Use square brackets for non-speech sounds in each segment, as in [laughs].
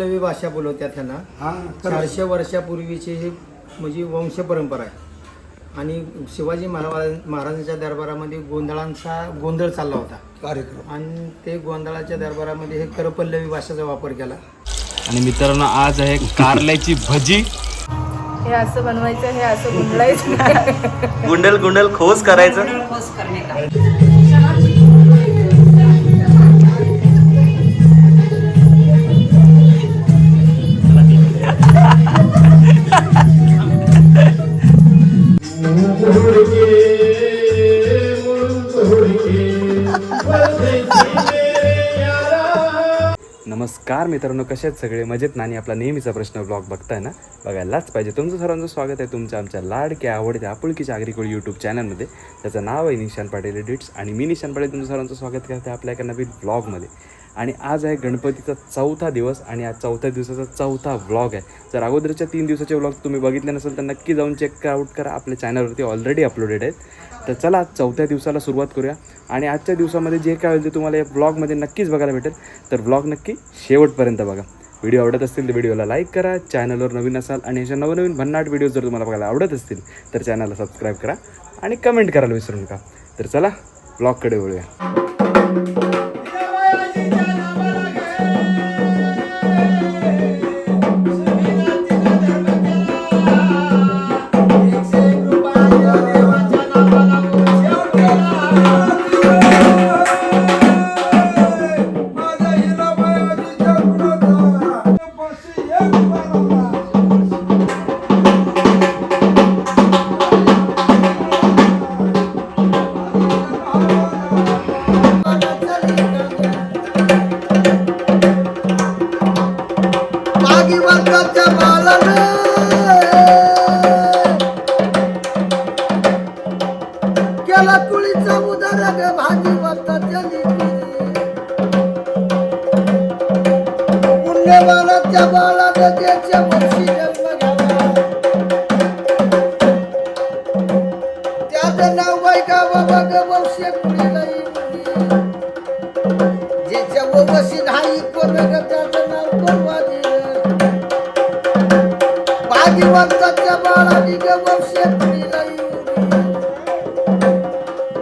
करपल्लवी भाषा बोलवत्या त्यांना हा खरं. चारशे वर्षापूर्वीची ही म्हणजे वंश परंपरा आहे. आणि शिवाजी महाराज महाराजांच्या दरबारामध्ये गोंधळांचा गोंधळ चालला होता. कार्यक्रम. आणि ते गोंधळाच्या दरबारामध्ये हे करपल्लवी भाषेचा वापर केला. आणि मित्रांनो आज आहे कारल्याची भजी. हे असं बनवायचं हे असं गुंडलायचं गुंडल गुंडल खोस करायचं. नमस्कार मित्रांनो कसे आहेत सगळे? मजेत ना? आणि आपला नेहमीचा प्रश्न ब्लॉग बघताय ना? बघायलाच पाहिजे. तुमचं सर्वांचं स्वागत आहे तुमच्या आमच्या लाडक्या आवडत्या आपुलकीच्या आगरीकोळ यूट्यूब चॅनलमध्ये त्याचं नाव आहे निशान पाटील एडिट्स आणि मी निशान पाटील. तुमचं सर्वांचं स्वागत करते आपल्या एका नवीन ब्लॉगमध्ये आणि आज आहे गणपतीचा चौथा दिवस आणि आज चौथ्या दिवसाचा चौथा व्लॉग आहे. जर अगोदरच्या तीन दिवसाचे व्लॉग तुम्ही बघितले नसेल तर नक्की जाऊन चेक आउट करा. आपल्या चॅनलवरती ऑलरेडी अपलोडेड आहेत. तर चला आज चौथ्या दिवसाला सुरुवात करूया. आणि आजच्या दिवसामध्ये जे काय होईल ते तुम्हाला या ब्लॉगमध्ये नक्कीच बघायला भेटेल. तर ब्लॉग नक्की शेवटपर्यंत बघा. व्हिडिओ आवडत असतील तर व्हिडिओला लाईक करा. चॅनलवर नवीन असाल आणि अशा नवनवीन भन्नाट व्हिडिओ जर तुम्हाला बघायला आवडत असतील तर चॅनलला सबस्क्राईब करा आणि कमेंट करायला विसरू नका. तर चला ब्लॉगकडे वळूया. जिवंताच्या बाळाने ग वंशे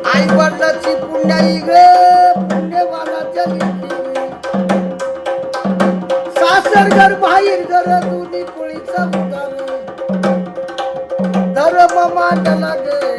आई वडिलाची पुण्या इगळे पुण्यवानाच्या लेकी सासर घर बाहेर घर दोन्ही पोळीचा उदार धर्म मांडला ग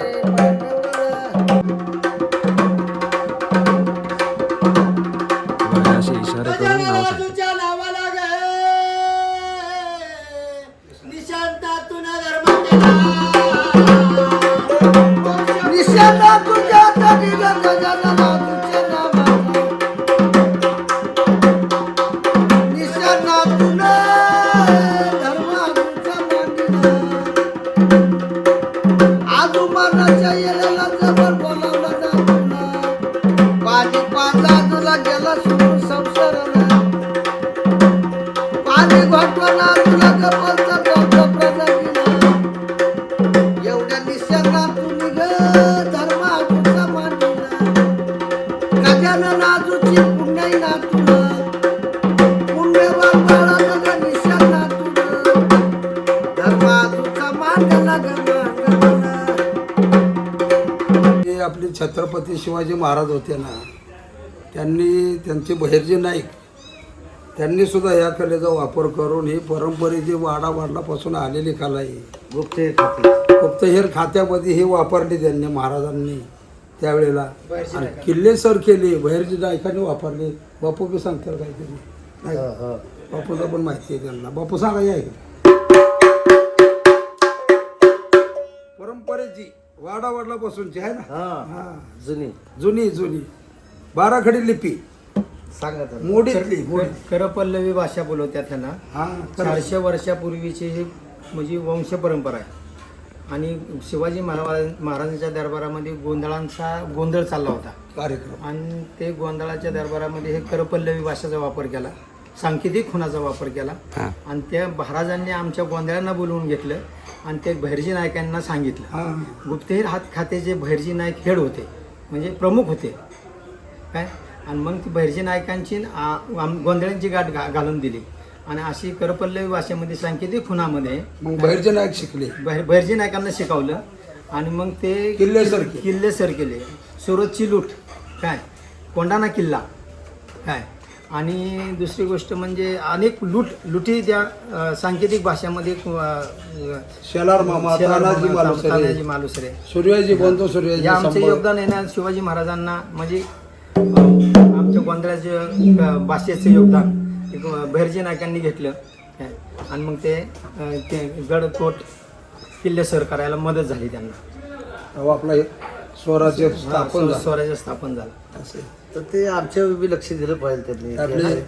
आपले छत्रपती शिवाजी महाराज होते ना त्यांनी त्यांचे बहिर्जी नाईक त्यांनी सुद्धा या कलेचा वापर करून ही परंपरेची वाडा वाडलापासून आलेली कला आहे गुप्तहेर खाते. गुप्तहेर खात्यामध्ये ही वापरली त्यांनी महाराजांनी त्यावेळेला. आणि किल्ले सर केले बहिर्जी नायकांनी वापरले. बापू बी सांगतील काहीतरी. नाही का? बापूला पण माहिती आहे त्यांना. बापू सांगा या इकडे. परंपरेची वाडा आहे ना? हा. जुनी. जुनी जुनी. बाराखडी लिपी. सांगा तर. मोडीतली मोडी करपल्लवी भाषा बोलवत्या त्यांना हा. चारशे वर्षापूर्वीची ही म्हणजे वंश परंपरा आहे. आणि शिवाजी महाराज महाराजांच्या दरबारामध्ये गोंधळांचा गोंधळ चालला होता. कार्यक्रम. आणि ते गोंधळाच्या दरबारामध्ये हे करपल्लवी भाषेचा वापर केला. सांकेतिक खुणाचा वापर केला. हां. आणि त्या महाराजांनी आमच्या गोंधळांना बोलवून घेतलं आणि ते बहिर्जी नायकांना सांगितलं. हा. गुप्तहेर हात खात्याचे बहिर्जी नाईक हेड होते. म्हणजे प्रमुख होते. काय? आणि मग ती बहिर्जी नायकांची गोंधळांची गाठ घा घालून दिली. आणि अशी करपल्लवी भाषेमध्ये सांकेतिक खुणामध्ये मग नायक शिकले. बाहेर बाहेरजी नायकांना शिकवलं. आणि मग ते किल्ले सर केले. किल्ले सर केले. सुरतची लूट. काय? कोंडाणा किल्ला. काय? आणि दुसरी गोष्ट म्हणजे अनेक लूट लुटी त्या सांकेतिक भाषेमध्ये शेलार मामा शेलार तानाजी मामा, मालुसरे. सूर्याजी बंधू सूर्याजी आमचे. योगदान ना शिवाजी महाराजांना. म्हणजे आमच्या गोंधळाचे भाषेचं योगदान. एक भैरजी नायकांनी घेतलं. आणि मग ते ते गड कोट किल्ले सर करायला मदत झाली त्यांना. तेव्हा आपला स्वराज्य स्थापन स्वराज्य स्थापन झालं. असे. तर ते आमच्या बी लक्ष दिलं पाहिजे त्यांनी. आपले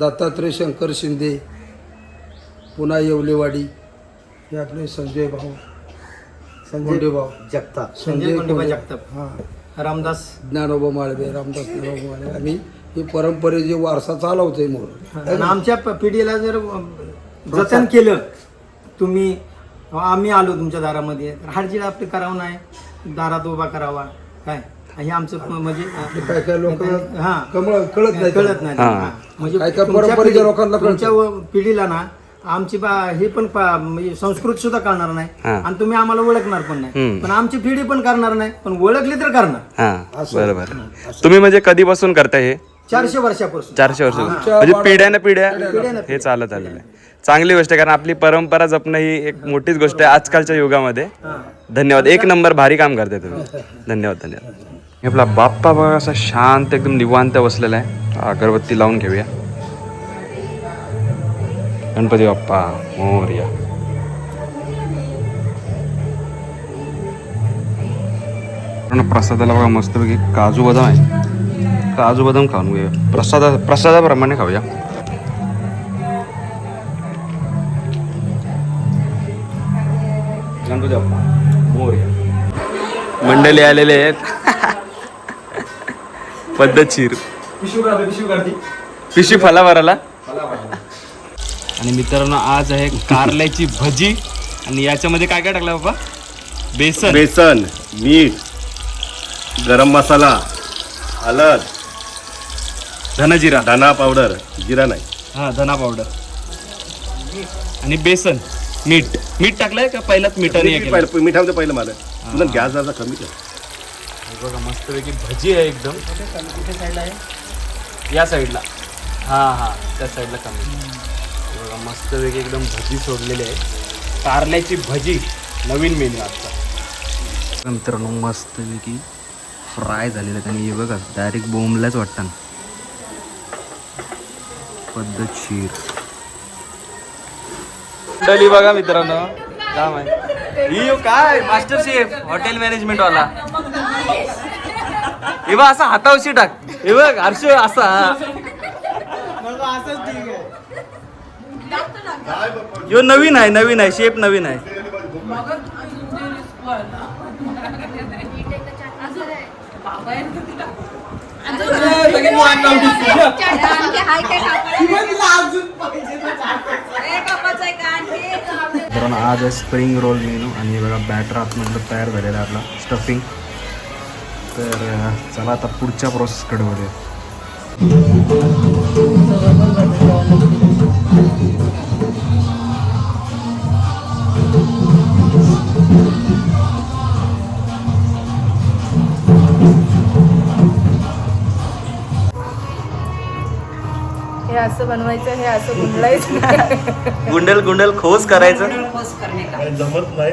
दत्तात्रय शंकर शिंदे पुन्हा येवलेवाडी हे आपले संजय भाऊ संजय गोंडेभाऊ जगताप. संजय गोंडेबा गोंडे- जगताप. हा. रामदास ज्ञानोबा माळवे रामदास ज्ञानोबा माळवे. आम्ही ही परंपरेचे वारसा चालवतोय मोर. आणि आमच्या प- पिढीला जर अं, जतन केलं तुम्ही आम्ही आलो तुमच्या दारामध्ये तर हाडजीड आपली करावं नाही दारात उभा करावा काय? हे आमचं प- म्हणजे अं, काय काय लोक हा. कमळ कळत नाही कळत नाही हा. हा. म्हणजे काय काय तुमच्या परंपरेच्या पिढी- लोकांना कळतं. तुमच्या व- पिढीला ना आमची बा हे पण पा- म्हणजे संस्कृत सुद्धा कळणार नाही. हा. आणि तुम्ही आम्हाला ओळखणार पण नाही. पण आमची पिढी पण करणार नाही पण ओळखली तर करणार. हा बरोबर. तुम्ही म्हणजे कधीपासून करताय हे? चारशे वर्षापासून. चारशे वर्ष. म्हणजे पिढ्याने पिढ्या हे चालत आलेलं आहे. चांगली गोष्ट आहे कारण आपली परंपरा जपणं ही एक मोठीच गोष्ट आहे आजकालच्या युगामध्ये. धन्यवाद. एक नंबर भारी काम करताय तुम्ही. धन्यवाद धन्यवाद. हे आपला बाप्पा बघा असा शांत एकदम निवांत बसलेला आहे. अगरबत्ती लावून घेऊया. गणपती बाप्पा मोरया. प्रसादाला बघा मस्तपैकी काजू बदाम आहे. काजू बदाम खाऊन घेऊया प्रसादा प्रसादाप्रमाणे खाऊया. गणपती बाप्पा मोरया. मंडळी आलेले आहेत. [laughs] पद्धतशीर. पिशवी फला भराला आणि मित्रांनो आज आहे कारल्याची भजी. आणि याच्यामध्ये काय काय टाकलं बाबा? बेसन. बेसन मीठ गरम मसाला हळद. धनजिरा धना पावडर जिरा नाही. हा धना पावडर. आणि बेसन मीठ. मीठ टाकलंय का पहिलाच मिठाने मिठामध्ये पहिलं मला तुला गॅस जरा कमी कर. बघा मस्तपैकी भजी आहे एकदम. या साईडला हा हा त्या साईडला कमी. बघा मस्तपैकी एकदम भजी सोडलेली आहे. कारल्याची भजी नवीन मेन्यू आजचा मित्रांनो मस्तपैकी फ्राय झालेलं आहे. आणि हे बघा डायरेक्ट बोंबलाच वाटतं. पद्धतशीर. मंडळी बघा मित्रांनो काम आहे ही काय? मास्टर शेफ हॉटेल मॅनेजमेंट वाला. हे बघ असा हातावशी टाक. हे बघ हर्ष असा. यो नवीन आहे नवीन आहे शेप नवीन आहे. मित्रांनो आज आहे स्प्रिंग रोल मेनू आणि बघा बॅटर आतमधलं तयार झालेलं आपला स्टफिंग तर चला आता पुढच्या प्रोसेसकडे वळूया. असं बनवायचं हे असं गुंडलायचं. [laughs] गुंडल गुंडल खोस करायचं? जमत नाही.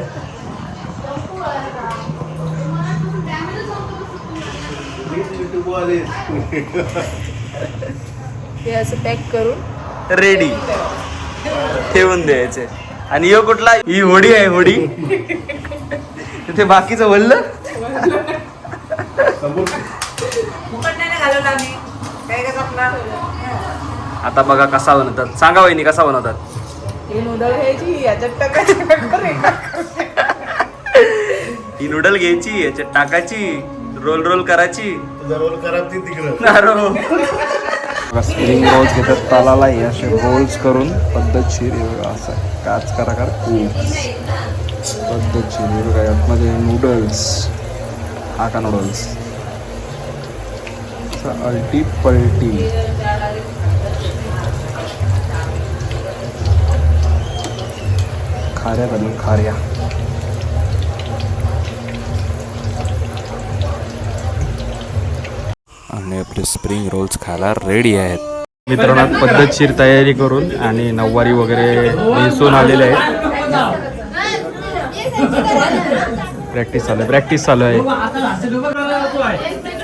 हे असं पॅक करून रेडी. ठेवून द्यायचे. आणि यो कुठला? ही होडी आहे होडी. तिथे बाकीचं वल्ल? आता बघा कसा बनवतात. सांगा वहिनी कसा बनवतात. ही नूडल घ्यायची याच्यात टाकायची ही नूडल घ्यायची याच्यात टाकायची रोल रोल करायची. रोल करा ती तिकडं. [laughs] स्प्रिंग रोल्स घेतात. तालाला हे असे रोल्स करून पद्धतशीर हे बघा असं काच करा कर. पद्धतशीर हे बघा यातमध्ये नूडल्स. हाका नूडल्स? अल्टी पलटी. आहेत अजून खार्या आणि आपले स्प्रिंग रोल्स खायला रेडी आहेत. मित्रांनो पद्धतशीर तयारी करून आणि नऊवारी वगैरे नेसून आलेले आहेत. प्रॅक्टिस चालू आहे प्रॅक्टिस चालू आहे.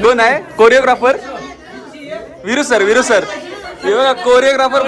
कोण आहे? Choreographer Viru sir Viru sir हे बघा कोरिओग्राफर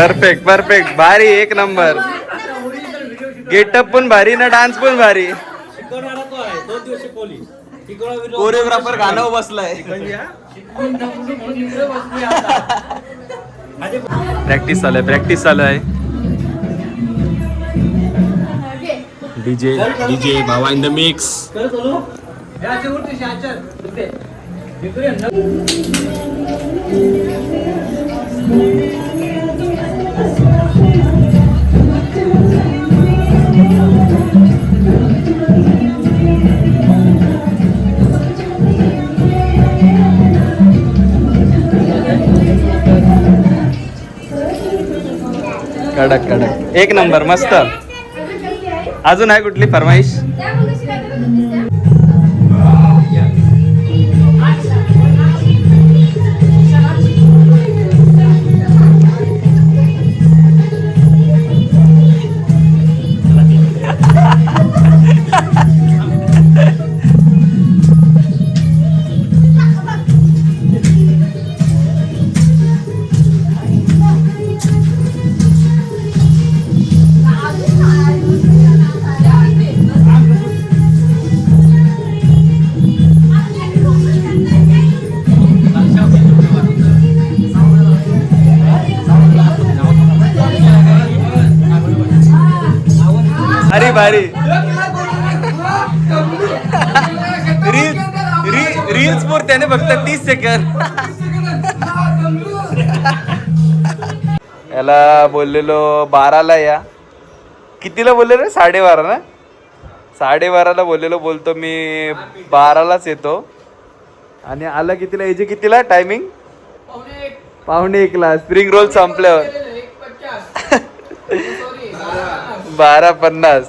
परफेक्ट परफेक्ट भारी एक नंबर गेटअप पण भारी ना डान्स पण भारी. कोरिओग्राफर गाणं बसलाय. प्रॅक्टिस चालू आहे प्रॅक्टिस चालू आहे. डीजे डीजे भावा इन द मिक्स कडक कडक. एक नंबर मस्त. अजून आहे कुठली फरमाईश भारी रील्स री- रील्स पुरत्याने फक्त तीस सेकंद याला बोललेलो बाराला या. कितीला बोलले रे साडेबारा ना? साडेबाराला बोललेलो बोलतो मी बारालाच येतो. आणि आला कितीला? याचे कितीला? टायमिंग पावणे एकला. स्प्रिंग रोल संपल्यावर. बारा पन्नास.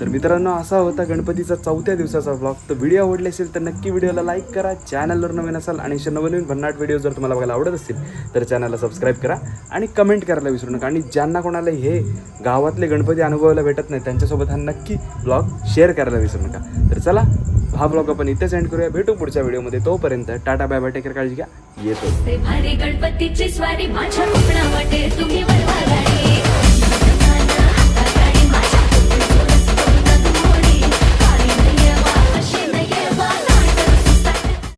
तर मित्रांनो असा होता गणपतीचा चौथ्या दिवसाचा ब्लॉग तर व्हिडिओ आवडले असेल तर नक्की व्हिडिओला लाईक करा चॅनलवर नवीन असाल आणि अशा नवनवीन भन्नाट व्हिडिओ जर तुम्हाला बघायला आवडत असतील तर चॅनलला सबस्क्राईब करा आणि कमेंट करायला विसरू नका. आणि ज्यांना कोणाला हे गावातले गणपती अनुभवायला भेटत नाही त्यांच्यासोबत हा नक्की ब्लॉग शेअर करायला विसरू नका. तर चला हा ब्लॉग आपण इथेच एंड करूया. भेटू पुढच्या व्हिडिओमध्ये तोपर्यंत टाटा बाय बाय टेकर काळजी घ्या. येतो. गणपतीची स्वारी माझ्या